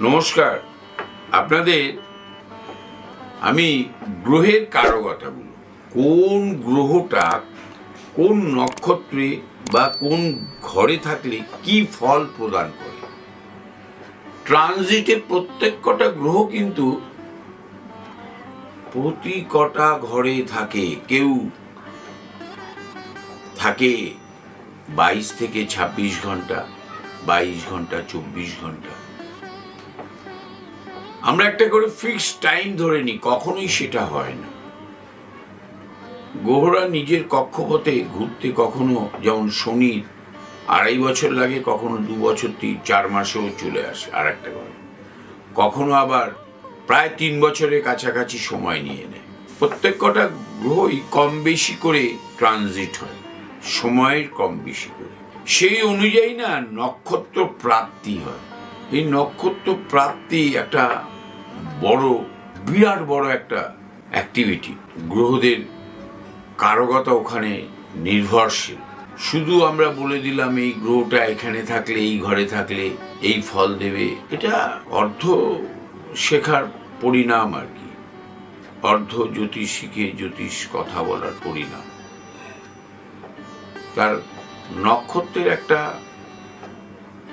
নমস্কার। আপনাদের আমি গ্রহের কারও কথা কারকতাগুলো কোন গ্রহটা কোন নক্ষত্রে বা কোন ঘরে থাকলে কি ফল প্রদান করে? ট্রানজিটে প্রত্যেক কটা গ্রহ কিন্তু প্রতি কটা ঘরে থাকে, কেউ থাকে বাইশ থেকে ছাব্বিশ ঘণ্টা, বাইশ ঘণ্টা, চব্বিশ ঘণ্টা। আমরা একটা করে ফিক্সড টাইম ধরে নিই, কখনোই সেটা হয় না। গ্রহরা নিজের কক্ষপথে ঘুরতে কখনো, যেমন শনির, আড়াই বছর লাগে, কখনো দু বছর, তিন, চার মাসেও চলে আসে আর একটা ঘরে। কখনো আবার প্রায় তিন বছরের কাছাকাছি সময় নিয়ে নেয়। প্রত্যেক কটা গ্রহই কম বেশি করে ট্রানজিট হয়, সময়ের কম বেশি করে। সেই অনুযায়ী না নক্ষত্র প্রাপ্তি হয়। এই নক্ষত্র প্রাপ্তি একটা বড়, বিরাট বড় একটা অ্যাক্টিভিটি গ্রহদের কারকতা ওখানে নির্ভরশীল। শুধু আমরা বলে দিলাম, এই গ্রহটা এখানে থাকলে, এই ঘরে থাকলে, এই ফল দেবে। এটা অর্ধ শেখার পরিণাম আর কি। অর্ধ জ্যোতিষ শিখে জ্যোতিষ কথা বলার পরিণাম। তার নক্ষত্রের একটা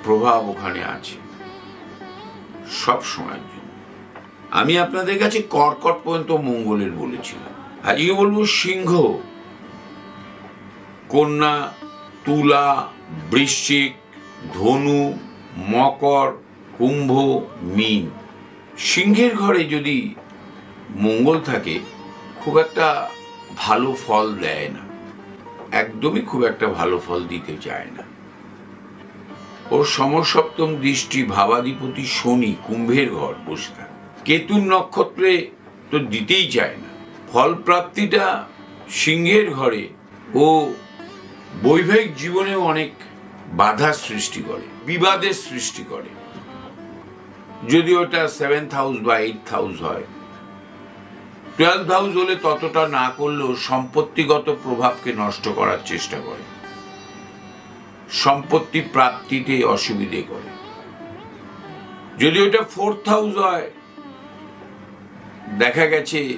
প্রভাব ওখানে আছে। সব সময়ের জন্য আমি আপনাদের কাছে কর্কট পর্যন্ত মঙ্গলের বলেছিলাম আজকে বলব সিংহ। কন্যা, তুলা, বৃশ্চিক, ধনু, মকর, কুম্ভ, মীন। সিংহের ঘরে যদি মঙ্গল থাকে, খুব একটা ভালো ফল দেয় না। একদমই খুব একটা ভালো ফল দিতে চায় না। ওর সমসপ্তম দৃষ্টি ভাবাধিপতি শনি কুম্ভের ঘর বসে থাকে। কেতুর নক্ষত্রে তো দিতেই চায় না। ফল প্রাপ্তিটা সিংহের ঘরে ও বৈবাহিক জীবনেও অনেক বাধা সৃষ্টি করে, বিবাদের সৃষ্টি করে। যদি ওটা সেভেন্থ হাউস বা এইট হাউস হয়। টুয়েলভ হাউস হলে ততটা না করলেও সম্পত্তিগত প্রভাবকে নষ্ট করার চেষ্টা করে। সম্পত্তি প্রাপ্তিতে অসুবিধে করে। যদি ওটা ফোর্থ হাউস হয়, দেখা গেছে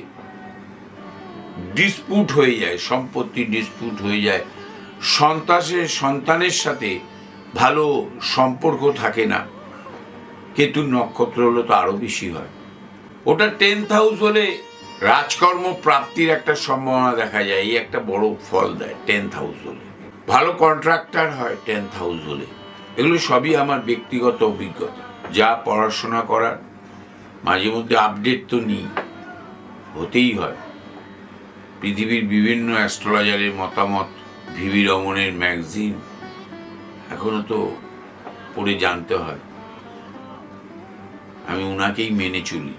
ডিসপুট হয়ে যায়, সম্পত্তি ডিসপুট হয়ে যায়। সন্তাসের সন্তানের সাথে ভালো সম্পর্ক থাকে না। কেতুর নক্ষত্র হলে তো আরও বেশি হয়। ওটা টেন্থ হাউস হলে রাজকর্ম প্রাপ্তির একটা সম্ভাবনা দেখা যায়, এই একটা বড় ফল দেয় টেন্থ হাউস হলে। ভালো কন্ট্রাক্টর হয় টেন্থ হাউস হলে এগুলো সবই আমার ব্যক্তিগত অভিজ্ঞতা। যা পড়াশোনা করার মাঝে মধ্যে আপডেট তো নিই। হতেই হয়। পৃথিবীর বিভিন্ন অ্যাস্ট্রোলজারের মতামত, ভিভি রমনের ম্যাগাজিন এখনও তো পড়ে জানতে হয়। আমি ওনাকেই মেনে চলি।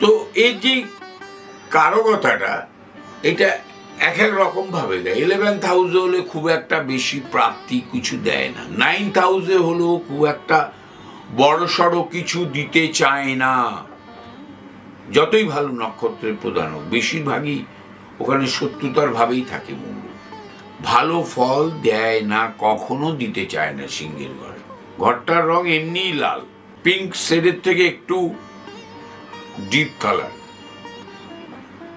তো এর যে কারকতাটা এটা এক এক রকম ভাবে দেয়। ইলেভেন হাউসে হলে খুব একটা বেশি প্রাপ্তি কিছু দেয় না। নাইন হাউসে হলেও খুব একটা বড় সড়ো কিছু দিতে চায় না। যতই ভালো নক্ষত্রের প্রধান হোক, বেশিরভাগই ওখানে শত্রুতার ভাবেই থাকে মঙ্গল ভালো ফল দেয় না, কখনো দিতে চায় না সিংহের ঘরে। ঘরটার রং এমনিই লাল। পিঙ্ক শেডের থেকে একটু ডিপ কালার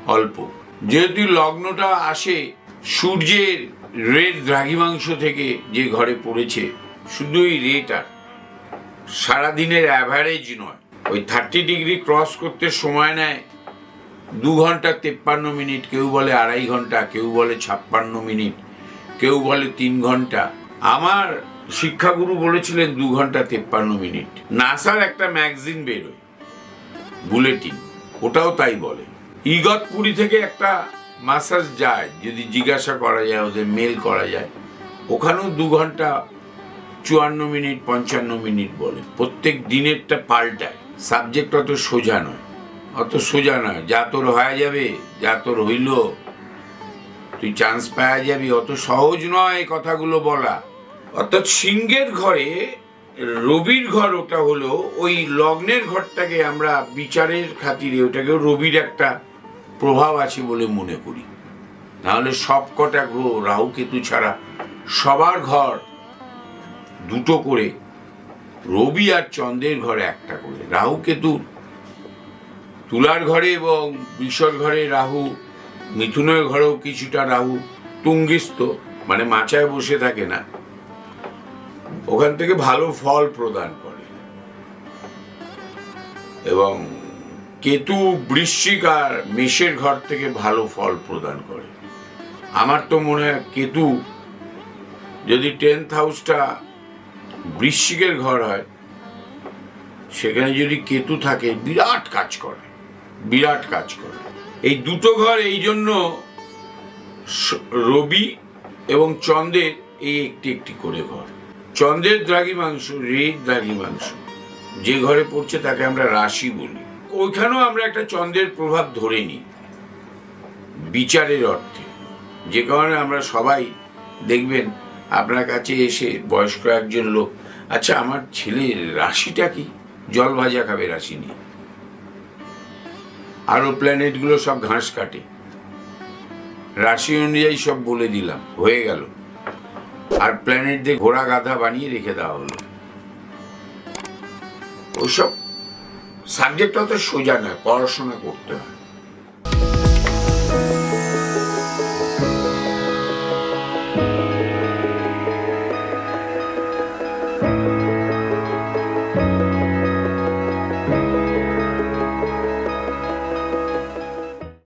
অল্প। যেহেতু লগ্নটা আসে, সূর্যের রেড দ্রাঘিমাংশ থেকে যে ঘরে পড়েছে, শুধুই রেট আর। সারাদিনের অ্যাভারেজ নয়। ওই থার্টি ডিগ্রি ক্রস করতে সময় নেয় দু ঘণ্টা তেপ্পান্ন মিনিট, কেউ বলে আড়াই ঘণ্টা, কেউ বলে ছাপ্পান্ন মিনিট, কেউ বলে তিন ঘণ্টা। আমার শিক্ষাগুরু বলেছিলেন দু ঘণ্টা তেপ্পান্ন মিনিট। নাসার একটা ম্যাগাজিন বেরোয় বুলেটিন ওটাও তাই বলে। ইগতপুরি থেকে একটা মাসাজ যায়, যদি জিজ্ঞাসা করা যায়, ওদের মেল করা যায়। ওখানেও দু ঘণ্টা চুয়ান্ন মিনিট, পঞ্চান্ন মিনিট বলে। প্রত্যেক দিনেরটা পাল্টায়। সাবজেক্ট অত সোজা নয়। অত সোজা নয়। যা তোর হয়ে যাবে, যা তোর হইল, তুই চান্স পাওয়া যাবি। অত সহজ নয় কথাগুলো বলা। অর্থাৎ সিংহের ঘরে, রবির ঘর ওটা হলো, ওই লগ্নের ঘরটাকে আমরা বিচারের খাতিরে ওটাকে রবির একটা প্রভাব আছে বলে মনে করি। নাহলে সব কটা গ্রহ রাহু কেতু ছাড়া সবার ঘর দুটো করে, রবি আর চন্দ্রের ঘরে একটা করে। রাহু কেতু তুলার ঘরে এবং বিষর ঘরে রাহু, মিথুনের ঘরেও কিছুটা রাহু তুঙ্গিস্ত মানে মাচায় বসে থাকে না। ওখান থেকে ভালো ফল প্রদান করে। এবং কেতু বৃশ্চিক আর মেষের ঘর থেকে ভালো ফল প্রদান করে। আমার তো মনে হয় কেতু, যদি টেন্থ হাউসটা বৃশ্চিকের ঘর হয়, সেখানে যদি কেতু থাকে, বিরাট কাজ করে, বিরাট কাজ করে। এই দুটো ঘর এই জন্য রবি এবং চন্দ্রের এই একটি একটি করে ঘর। চন্দ্রের দ্রাঘিমাংশ, রের দ্রাঘিমাংশ, যে ঘরে পড়ছে তাকে আমরা রাশি বলি। ওইখানেও আমরা একটা চন্দ্রের প্রভাব ধরে নিই বিচারের অর্থে। যে কারণে আমরা সবাই দেখবেন, আপনার কাছে এসে বয়স্ক একজন লোক আচ্ছা আমার ছেলের রাশিটা কি? জল ভাজা খাবে রাশি নিয়ে। আরও প্ল্যানেটগুলো সব ঘাস কাটে। রাশি অনুযায়ী সব বলে দিলাম, হয়ে গেল। আর প্ল্যানেট দিয়ে ঘোড়া গাধা বানিয়ে রেখে দেওয়া হলো। ওইসব সাবজেক্ট অত সোজা নয় পড়াশোনা করতে হয়।